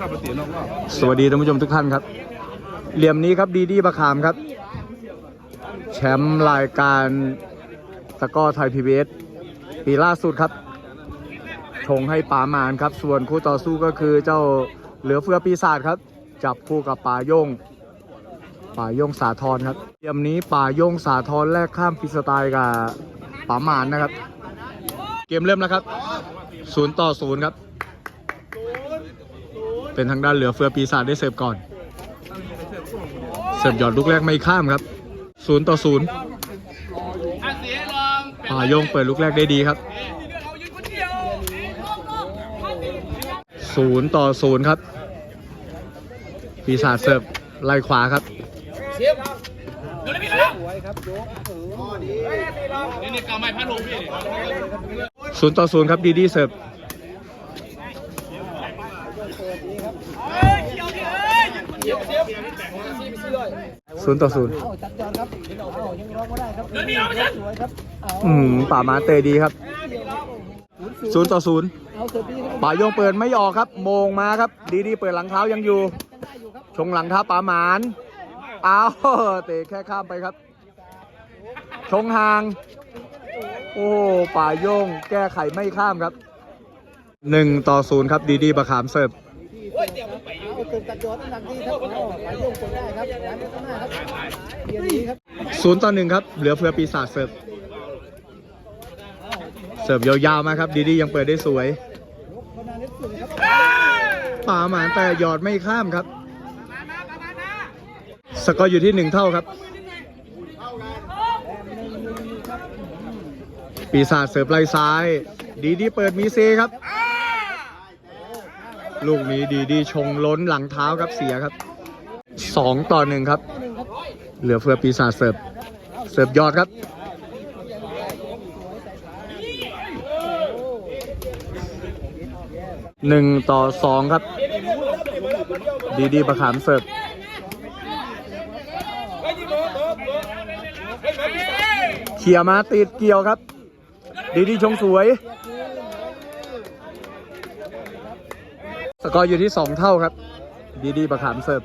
สวัสดีท่านผู้ชมทุกท่านครับ เหลี่ยมนี้ครับดีดีประคามครับ แชมป์รายการตะก้อไทยพีบีเอสปีล่าสุดครับชงให้ป่ามานครับ ส่วนคู่ต่อสู้ก็คือเจ้าเหลือเฟือปีศาจครับ จับคู่กับป่าโยงป่าโยงสาทรครับเหลี่ยมนี้ป่าโยงสาทรแลกข้ามฟรีสไตล์กับป่ามานนะครับ เกมเริ่มแล้วครับศูนย์ต่อศูนย์ครับ เป็นทางด้านเหลือเฟือปีศาจได้เสิร์ฟก่อน เสิร์ฟหยอดลูกแรกไม่ข้ามครับศูนย์ต่อศูนย์ป่ายงเปิดลูกแรกได้ดีครับศูนย์ต่อศูนย์ครับ ปีศาจเสิร์ฟไล่ขวาครับศูนย์ต่อศูนย์ครับดีดีเสิร์ฟ ศูนย์ต่อศูนย์อืมป่ามาเตะดีครับศูนย์ต่อศูนย์ป่าโยงเปิดไม่ออกครับ โมงมาครับ ดีดีเปิดหลังเท้ายังอยู่ ชงหลังเท้าป่าหมานเอ้าเตะแค่ข้ามไปครับ ชงห่าง โอ้ป่าโยงแก้ไขไม่ข้ามครับ หนึ่งต่อศูนย์ครับดีดีประขามเสิร์ฟเอาตึกตัดยอดน้ำหนักดีครับศูนย์ต่อหนึ่งครับ เหลือเฟือปีศาจเสิร์ฟเสิร์ฟยาวๆมาครับ ดีดียังเปิดได้สวยป่าหมานแต่หยอดไม่ข้ามครับ สกอร์อยู่ที่หนึ่งเท่าครับ ปีศาจเสิร์ฟไล่ซ้าย ดีดีเปิดมีเซครับ ลูกนี้ดีดีชงล้นหลังเท้าครับเสียครับสองต่อหนึ่งครับ เหลือเฟือปีศาจเสิร์ฟเสิร์ฟยอดครับ หนึ่งต่อสองครับ ดีดีประขามเสิร์ฟเขี่ยมาติดเกี่ยวครับ ดีดีชงสวย สกอร์อยู่ที่สองเท่าครับ ดีดีประขามเสิร์ฟ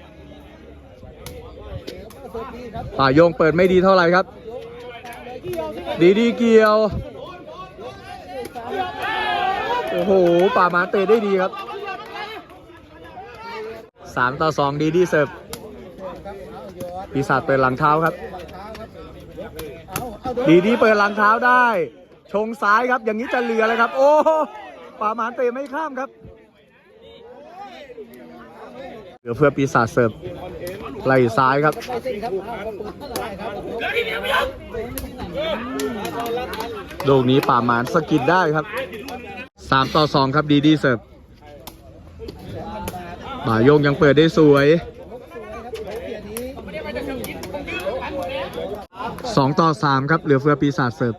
ป่าโยงเปิดไม่ดีเท่าไหร่ครับ ดีดีเกี่ยว โอ้โห ป่ามาเตะได้ดีครับสามต่อสองดีดีเสิร์ฟปีศาจเปิดหลังเท้าครับ ดีดีเปิดหลังเท้าได้ ชงซ้ายครับ อย่างนี้จะเหลือเลยครับ โอ้ ป่าหมานเตะไม่ข้ามครับเหลือเพื่อปีศาจเสิร์ฟไหล่ซ้ายครับตร่ครับลูกนี้ป่าหมานสะกิดได้ครับสามต่อสองครับดีดีเสิร์ฟป่าโยงยังเปิดได้สวยสองต่อสามครับเหลือเฟือปีศาจเสิร์ฟ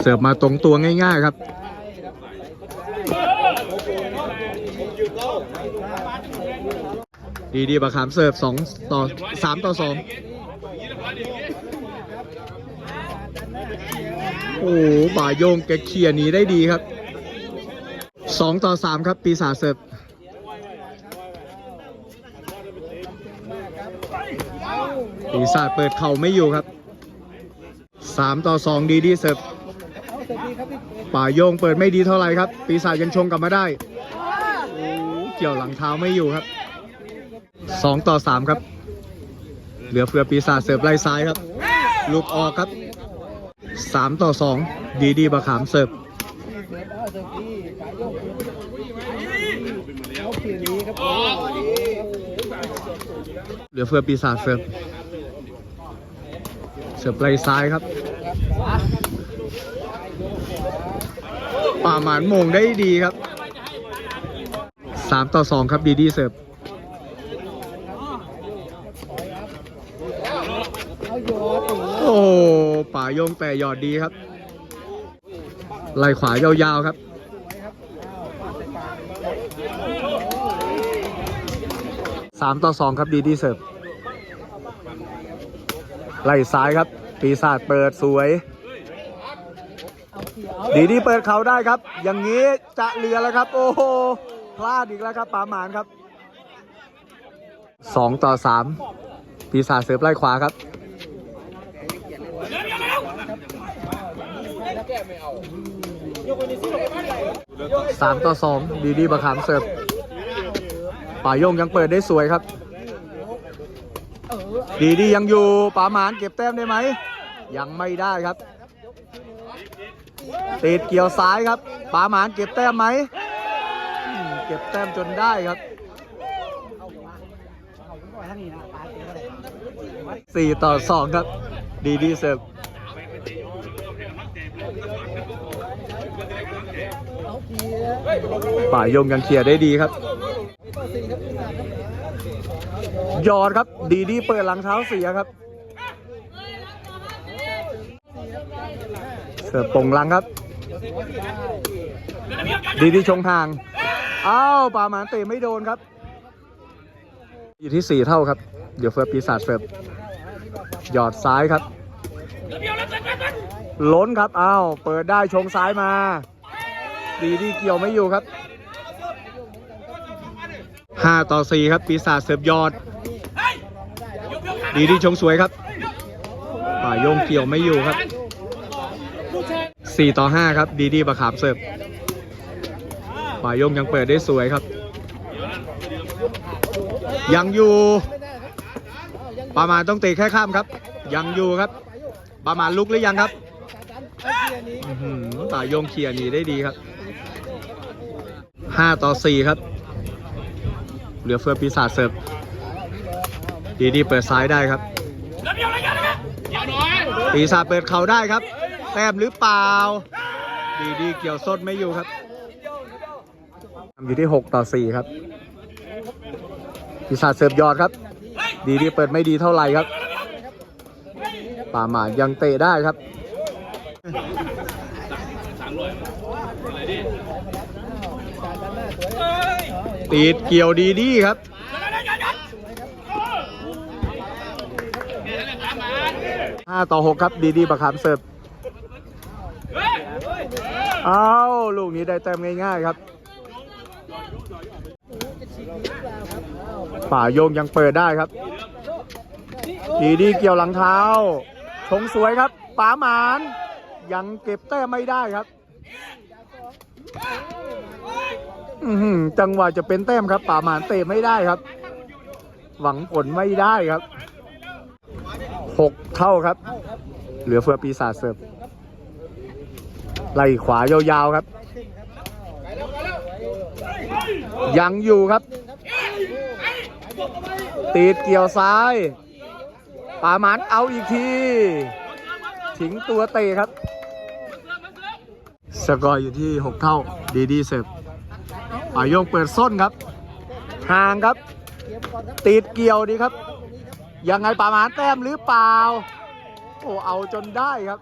เสิร์ฟมาตรงตัวง่ายๆครับดีดีประขามเสิร์ฟสองต่อสามต่อสองโอ้โหบ่าโยงแกเคลียร์หนีได้ดีครับสองต่อสามครับ ปีศาจเสิร์ฟปีศาจเปิดเข่าไม่อยู่ครับสามต่อสองดีดีเสิร์ฟ ป่าโยงเปิดไม่ดีเท่าไหร่ครับ ปีศาจยังชงกลับมาได้โอ้เกี่ยวหลังเท้าไม่อยู่ครับสองต่อสามครับ เหลือเฟือปีศาจเสิร์ฟไล่ซ้ายครับ ลูกออกครับสามต่อสองดีดีประขามเสิร์ฟเสร็จเอาเสร็จดีขายโยกเอาเบียร์ดีครับโอ้เหลือเฟือปีศาจเสิร์ฟเสิร์ฟไล่ซ้ายครับ ป่า หมานมงได้ดีครับสามต่อสองครับดีดีเสิร์ฟโอ้ป่ายงแต่หยอดดีครับไหลขวายาวๆครับสามต่อสองครับดีดีเสิร์ฟไล่ซ้ายครับ ปีศาจเปิดสวย เอาเสียเอา ดีดีเปิดเขาได้ครับ อย่างนี้จะเหลือแล้วครับ โอ้โหพลาดอีกแล้วครับปาหมานครับสองต่อสามปีศาจเสือไล่ขวาครับสามต่อสองดีดีบะขามเสิร์ฟป่าโยงยังเปิดได้สวยครับ ดีดียังอยู่ป่าหมานเก็บแต้มได้ไหม ยังไม่ได้ครับ ติดเกี่ยวซ้ายครับป่าหมานเก็บแต้มไหมเก็บแต้มจนได้ครับสี่ต่อสองครับ ดีดีเสิร์ฟป่ายงยังเคลียร์ได้ดีครับต่อนครับยอดครับ ดีดีเปิดหลังเท้าเสียครับ เสิร์ฟปงลังครับ ดีดีชงห่าง อ้าวปาหมานเตะไม่โดนครับ อยู่ที่สี่เท่าครับ เดี๋ยวเฟิร์ปีศาจเสิร์ฟหยอดซ้ายครับ ล้นครับ อ้าว เปิดได้ชงซ้ายมา ดีดีเกี่ยวไม่อยู่ครับ 5 ต่อ 4 ครับ ปีศาจเสิร์ฟยอด ดีดีชงสวยครับป่าโยงเกี่ยวไม่อยู่ครับ 4 ต่อ 5 ครับ ดีดีประขามเสิร์ฟป่าโยงยังเปิดได้สวยครับ ยังอยู่ ประมาณต้องเตะแค่ข้ามครับ ยังอยู่ครับ ประมาณลุกหรือยังครับเอาเกียร์นี้อื้อหือป่าโยงเคลียร์หนีได้ดีครับ 5 ต่อ 4 ครับ เหลือเฟือปีศาจเสิร์ฟดีดีเปิดซ้ายได้ครับเดี๋ยวน้อยปีศาจเปิดเข่าได้ครับ แต้มหรือเปล่า ดีดีเกี่ยวส้นไม่อยู่ครับทำอยู่ที่ 6 ต่อ 4 ครับปีศาจเสิร์ฟยอดครับ ดีดีเปิดไม่ดีเท่าไหร่ครับ ป่าหมายังเตะได้ครับตีดเกี่ยวดีดีครับ5ต่อ6ครับ ดีดีประคำเสิร์ฟ อ้าวลูกนี้ได้แต้มง่ายๆครับป่าโยงยังเปิดได้ครับ ดีดีเกี่ยวหลังเท้าชงสวยครับป๋าหมาน ยังเก็บแต้มไม่ได้ครับอืจังหวะจะเป็นแต้มครับป่าหมานเตะไม่ได้ครับ หวังผลไม่ได้ครับหกเท่าครับ เหลือเฟือปีศาจเสิร์ฟ ไล่ขวายาวๆครับ ยังอยู่ครับ ตีดเกี่ยวซ้ายปาหมานเอาอีกทีถิงตัวเตะครับ สกอร์อยู่ที่ 6 เท่า ดีดีเสิร์ฟปายงเปิดส้นครับ ห่างครับติดเกี่ยวดีครับ ยังไงปาหมานแต้มหรือเปล่า โอ้ เอาจนได้ครับ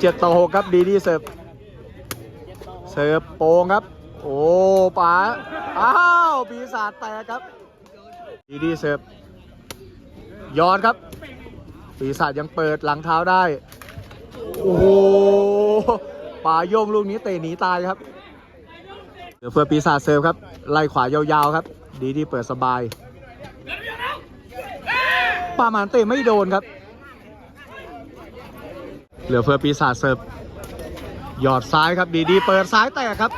7ต่อ6ครับดีดีเสิร์ฟเสิร์ฟโปงครับ โอ้ป๋าอ้าวปีศาจแตกครับ ดีดีเสิร์ฟย้อนครับ ปีศาจยังเปิดหลังเท้าได้ โอ้โหป่าโยงลูกนี้เตะหนีตายครับเดี๋ยวเพื่อปีศาจเสิร์ฟครับ ไล่ขวายาวๆครับ ดีดีเปิดสบายปาหมานเตะไม่โดนครับ เหลือเพื่อปีศาจเสิร์ฟหยอดซ้ายครับดีดีเปิดซ้ายแตกครับ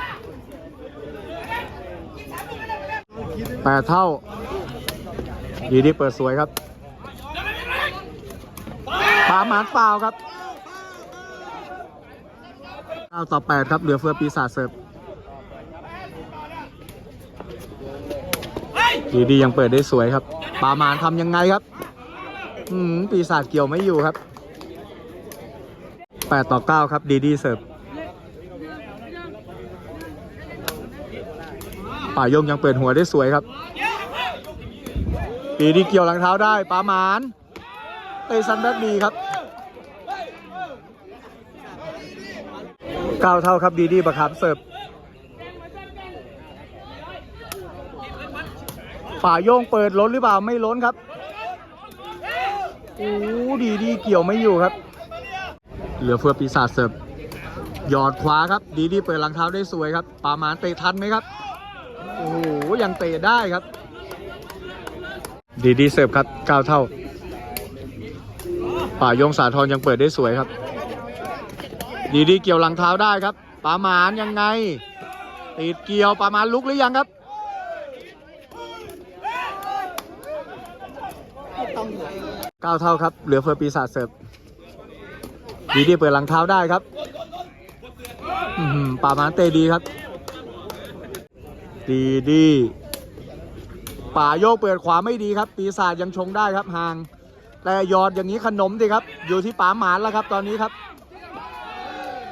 แปดเท่า ดีดีเปิดสวยครับปาหมานเปล่าครับเก้าต่อแปดครับเหลือเฟือปีศาจเสิร์ฟดีดียังเปิดได้สวยครับปาหมานทำยังไงครับ อืมปีศาจเกี่ยวไม่อยู่ครับ แปดต่อเก้าครับ ดีดีเสิร์ฟป่ายงยังเปิดหัวได้สวยครับ ปีดีเกี่ยวหลังเท้าได้ปาหมานเตะซันแบ็กดีครับเก้าเท่าครับดีดีประคำเสิร์ฟป่าโยงเปิดล้นหรือเปล่าไม่ล้นครับโอ้ดีดีเกี่ยวไม่อยู่ครับ เหลือเฟือปีศาจเสิร์ฟหยอดขวาครับดีดีเปิดหลังเท้าได้สวยครับปามานเตะทันไหมครับ โอ้โหยังเตะได้ครับ ดีดีเสิร์ฟครับก้าวเท่า ป่ายงสาทรยังเปิดได้สวยครับ ดีดีเกี่ยวหลังเท้าได้ครับปามานยังไง ติดเกี่ยวปามานลุกหรือยังครับเก้าเท่าครับ เหลือเฟือปีศาจเสิร์ฟ ดีดีเปิดหลังเท้าได้ครับป่าหมานเตะดีครับ ดีดีป่าโยกเปิดขวาไม่ดีครับ ปีศาจยังชงได้ครับห่าง แต่ยอดอย่างนี้ขนมสิครับ อยู่ที่ป่าหมานแล้วครับ ตอนนี้ครับ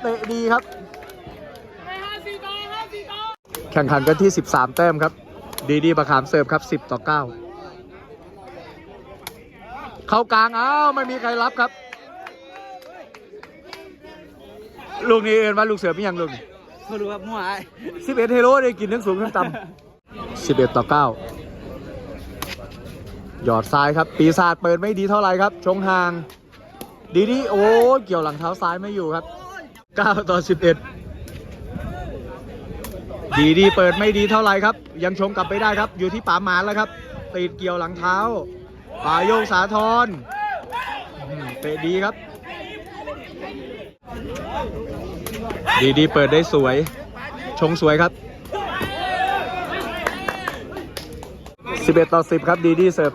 เตะดีครับแข่งขันกันที่ 13 แต้มครับ ดีดีประขามเสิร์ฟครับ 10 ต่อ 9 เข้ากลางอ้าวไม่มีใครรับครับ ลูกนี้เอ็นว่าลูกเสือไม่ยังลูกไม่รู้ครับมั่วไอ้สิบเอ็ดเฮโร่ได้กินทั้งสูงทั้งต่ำสิบเอ็ดต่อเก้าหยอดซ้ายครับ ปีศาจเปิดไม่ดีเท่าไหร่ครับ ชงห่าง ดีดีโอ้เกี่ยวหลังเท้าซ้ายไม่อยู่ครับเก้าต่อสิบเอ็ดดีดีเปิดไม่ดีเท่าไหร่ครับ ยังชงกลับไปได้ครับ อยู่ที่ป่าหมานแล้วครับติดเกี่ยวหลังเท้าป่าโยงสาทรอืมเตะดีครับ ดีดีเปิดได้สวย ชงสวยครับ 11 ต่อ 10 ครับ ดีดีเสิร์ฟ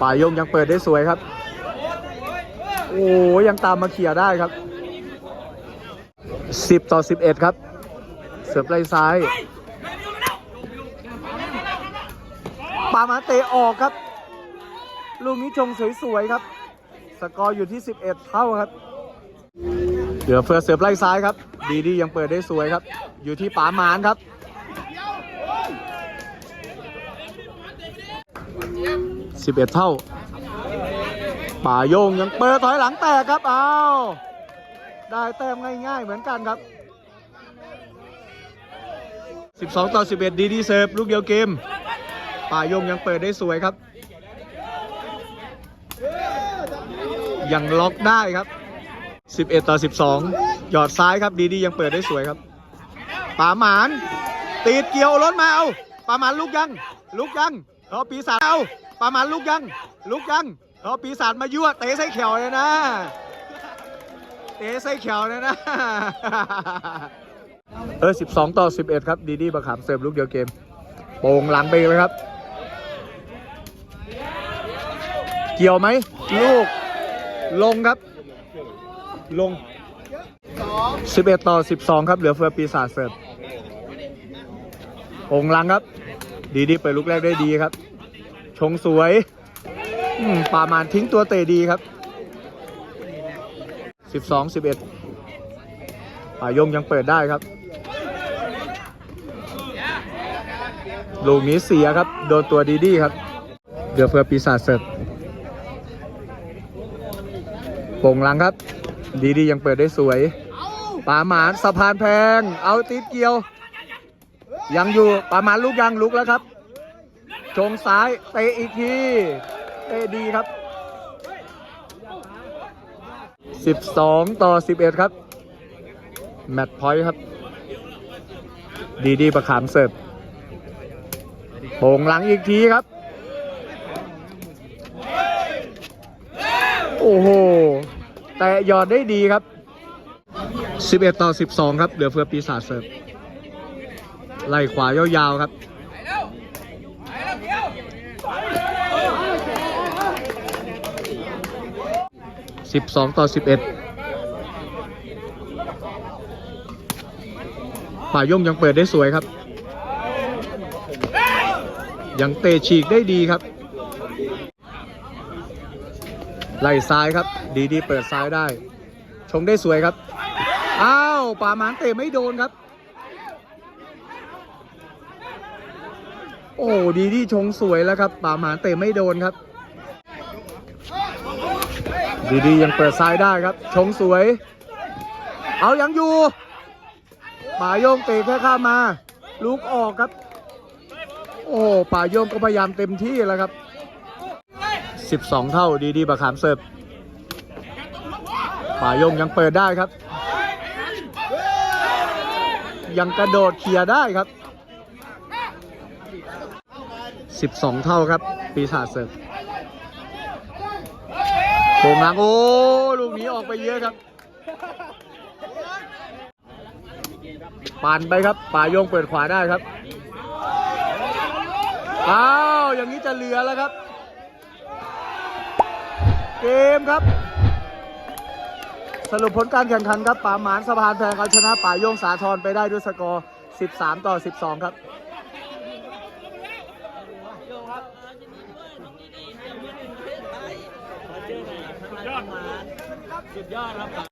ป่ายงยังเปิดได้สวยครับ โอ้ยังตามมาเขี่ยได้ครับ 10 ต่อ 11 ครับ เสิร์ฟไล่ซ้ายปามาเตะออกครับ ลูกนี้ชงสวยๆครับ สกอร์อยู่ที่ 11 เท่าครับเหลือเฟือเสิร์ฟไล่ซ้ายครับ ดีดียังเปิดได้สวยครับ อยู่ที่ป๋าหมานครับ 11 เท่า ป่าโยงยังเปิดถอยหลังแตกครับ เอาได้แต้มง่ายๆเหมือนกันครับ 12 ต่อ 11 ดีดีเสิร์ฟลูกเดียวเกม ป่าโยงยังเปิดได้สวยครับ ยังล็อกได้ครับ 11 ต่อ 12 หยอดซ้ายครับดีดียังเปิดได้สวยครับป่าหมานติดเกี่ยวรถมาเอาป่าหมานลุกยัง ลุกยังเขาปีศาจเอาป่าหมานลุกยัง ลุกยังเขาปีศาจมายั่วเตะไส้เขียวเลยนะเตะไส้เขียวเลยนะเออ 12 ต่อ 11 ครับดีดีประขามเสิร์ฟลูกเดียวเกมโป่งหลังไปเลยครับ เกี่ยวไหมลูก ลงครับ ลง 11 ต่อ 12 ครับ เหลือเฟือปีศาจเสิร์ฟองลังครับ ดีดีเปิดลูกแรกได้ดีครับ ชงสวยป่ามานทิ้งตัวเตะดีครับ 12 11ป่ายงยังเปิดได้ครับ ลูกนี้เสียครับ โดนตัวดีดีครับ เหลือเฟือปีศาจเสิร์ฟ โป่งหลังครับ ดีดียังเปิดได้สวยปาหมานสะพานแพง เอาติดเกี่ยว ยังอยู่ปาหมานลุกยังลุกแล้วครับชงซ้ายเตะอีกทีเตะดีครับ 12 ต่อ 11 ครับ แมตช์พอยต์ครับ ดีดีประขามเสิร์ฟโป่งหลังอีกทีครับ โอ้โห แต่หยอดได้ดีครับ 11 ต่อ 12 ครับ เหลือเฟือปีศาจเสิร์ฟไล่ขวายาวๆครับ12ต่อ11ป่าย่งยังเปิดได้สวยครับ ยังเตะฉีกได้ดีครับ ไล่ซ้ายครับ ดีดีเปิดซ้ายได้ ชงได้สวยครับ อ้าวป่าหมานเตะไม่โดนครับ โอ้ดีดีชงสวยแล้วครับป่าหมานเตะไม่โดนครับ ดีดียังเปิดซ้ายได้ครับ ชงสวย เอายังอยู่ป่าโยงเตะแค่ข้ามมาลูกออกครับ โอ้ป่าโยงก็พยายามเต็มที่แล้วครับ 12 เท่าดีดีประขามเสิร์ฟป่ายงยังเปิดได้ครับ ยังกระโดดเคลียร์ได้ครับ 12 เท่าครับ ปีศาจเสิร์ฟโป่งหลังโอ้ลูกนี้ออกไปเยอะครับปั่นไปครับป่ายงเปิดขวาได้ครับอ้าวอย่างนี้จะเหลือแล้วครับ เกมครับ สรุปผลการแข่งขันครับป่าหมานสะพานแพงเอาชนะป่ายงสาทรไปได้ด้วยสกอร์ 13 ต่อ 12 ครับสุดยอด